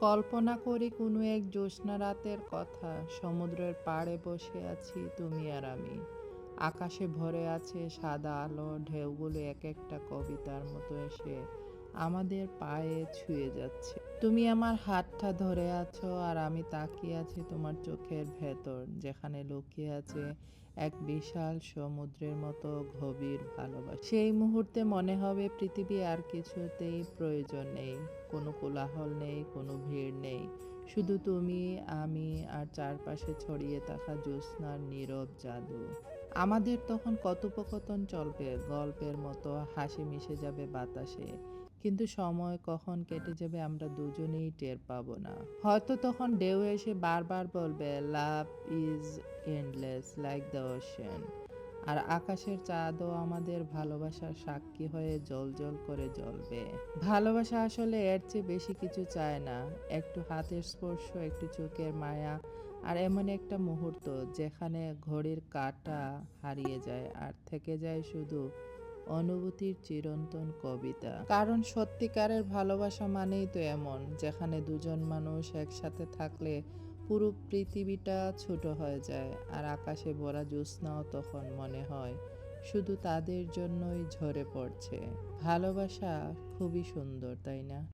কল্পনা করি কোনো এক জ্যোৎস্না রাতের কথা। সমুদ্রের পাড়ে বসে আছি তুমি আর আমি। আকাশে ভরে আছে সাদা আলো, ঢেউগুলো এক একটা কবিতার মতো এসে আমাদের পায়ে ছুঁয়ে যাচ্ছে। তুমি আমার হাতটা ধরে আছো আর আমি তাকিয়ে আছি তোমার চোখের ভেতর, যেখানে লুকিয়ে আছে এক বিশাল সমুদ্রের মতো গভীর ভালোবাসা। সেই মুহূর্তে মনে হবে পৃথিবী আর কিছুতেই প্রয়োজন নেই, কোনো কোলাহল নেই, কোনো ভিড় নেই। শুধু তুমি, আমি আর চারপাশে ছড়িয়ে থাকা জ্যোৎস্নার নীরব জাদু। আমাদের তখন কথোপকথন চলবে, গল্পের মতো হাসি মিশে যাবে বাতাসে। কিন্তু সময় কখন কেটে যাবে আমরা দুজনেই টের পাবো না। হয়তো তখন ঢেউ এসে বারবার বলবে love is endless like the ocean আর আকাশের চাঁদও আমাদের ভালোবাসার সাক্ষী হয়ে জল জল করে জ্বলবে। ভালোবাসা আসলে এর চেয়ে বেশি কিছু চায় না। একটু হাতের স্পর্শ, একটু চোখের মায়া আর এমন একটা মুহূর্ত যেখানে ঘড়ির কাঁটা হারিয়ে যায় আর থেকে যায় শুধু অনুভূতির চিরন্তন কবিতা। কারণ সত্যিকারের ভালোবাসা মানেই তো এমন, যেখানে দুজন মানুষ একসাথে থাকলে পুরো পৃথিবীটা ছোট হয়ে যায় আর আকাশে ভরা জ্যোৎস্নাও তখন মনে হয় শুধু তাদের জন্যই ঝরে পড়ছে। ভালোবাসা খুবই সুন্দর, তাই না?